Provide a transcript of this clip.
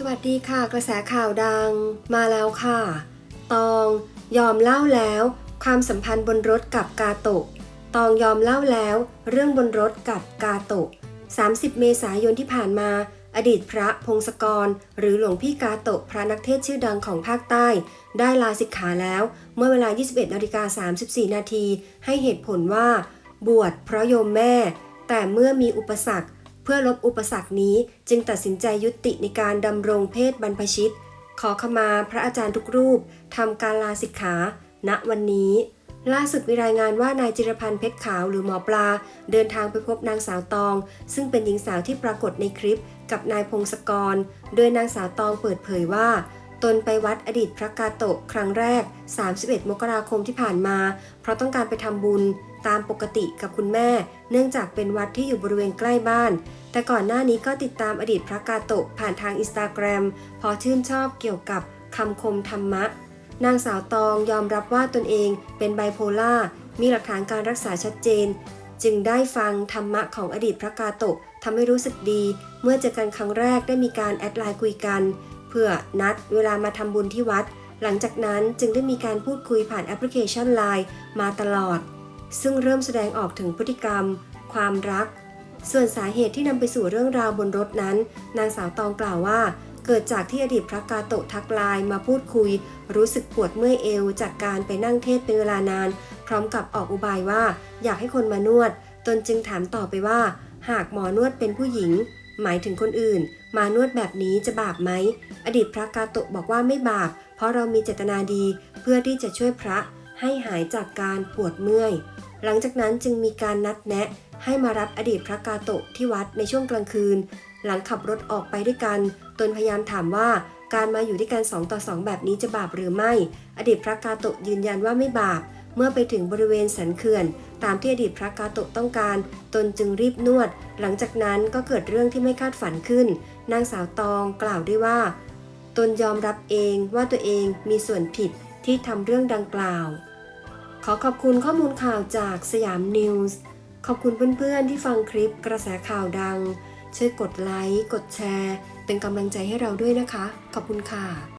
สวัสดีค่ะกระแสข่าวดังมาแล้วค่ะ ตองยอมเล่าแล้ว ความสัมพันธ์บนรถกับกาโตะตองยอมเล่าแล้ว เรื่องบนรถกับกาโตะ30 เมษายนที่ผ่านมา อดีตพระพงศกร หรือหลวงพี่กาโตะพระนักเทศชื่อดังของภาคใต้ ได้ลาสิกขาแล้ว เมื่อเวลา 21นาฬิกา34 นาทีให้เหตุผลว่า บวชเพราะโยมแม่ แต่เมื่อมีอุปสรรค เพื่อลบอุปสรรคนี้จึงตัดสินใจยุติในการดำรงเพศบรรพชิต ขอขมาพระอาจารย์ทุกรูปทำการลาสิกขา ณวันนี้ ล่าสุดมีรายงานว่านายจิรพันธ์เพชรขาวหรือหมอปลา เดินทางไปพบนางสาวตอง ซึ่งเป็นหญิงสาวที่ปรากฏในคลิปกับนายพงศกร โดยนางสาวตองเปิดเผยว่าตนไปวัดอดีตพระกาโตะครั้งแรก 31 มกราคมที่ผ่านมา เพราะต้องการไปทำบุญตามปกติกับคุณแม่ เนื่องจากเป็นวัดที่อยู่บริเวณใกล้บ้าน แต่ก่อนหน้านี้ก็ติดตามอดีตพระกาโตะผ่านทางอินสตาแกรมเพอชื่นชอบเกี่ยวกับคำคมธรรมะ นางสาวตองยอมรับว่าตนเองเป็นไบโพล่ามีหลักฐานการรักษาชัดเจน จึงได้ฟังธรรมะของอดีตพระกาโตะทำให้รู้สึกดี เมื่อเจอกันครั้งแรกได้มีการแอดไลน์คุยกัน เพื่อนัดเวลามาทำบุญที่วัด หลังจากนั้นจึงได้มีการพูดคุยผ่านแอปพลิเคชันไลน์มาตลอด ซึ่งเริ่มแสดงออกถึงพฤติกรรม ความรัก ส่วนสาเหตุที่นำไปสู่เรื่องราวบนรถนั้น นางสาวตองกล่าวว่า เกิดจากที่อดีตพระกาโตะทักไลน์มาพูดคุย รู้สึกปวดเมื่อยเอว จากการไปนั่งเทศเป็นเวลานาน พร้อมกับออกอุบายว่า อยากให้คนมานวด ตนจึงถามต่อไปว่า หากหมอนวดเป็นผู้หญิง หมายถึงคนอื่น มานวดแบบนี้จะบาปไหมอดีตพระกาโตะบอกว่าไม่บาป เพราะเรามีเจตนาดีเพื่อที่จะช่วยพระ ให้หายจากการปวดเมื่อย หลังจากนั้นจึงมีการนัดแนะให้มารับอดีตพระกาโตะที่วัดในช่วงกลางคืน หลังขับรถออกไปด้วยกัน ตนพยายามถามว่าการมาอยู่ด้วยกัน2ต่อ2 แบบนี้จะบาปหรือไม่ อดีตพระกาโตะยืนยันว่าไม่บาป เมื่อไปถึงบริเวณสันเขื่อน ตามที่อดีตพระกาโตะต้องการ ตนจึงรีบนวด หลังจากนั้นก็เกิดเรื่องที่ไม่คาดฝันขึ้น นางสาวตองกล่าวด้วยว่า ตนยอมรับเองว่าตัวเองมีส่วนผิด ที่ทำเรื่องดังกล่าว ขอขอบคุณข้อมูลข่าวจากสยามนิวส์ขอบคุณเพื่อนๆที่ฟังคลิปกระแสข่าวดัง ช่วยกดไลค์ กดแชร์ เป็นกำลังใจให้เราด้วยนะคะ ขอบคุณค่ะ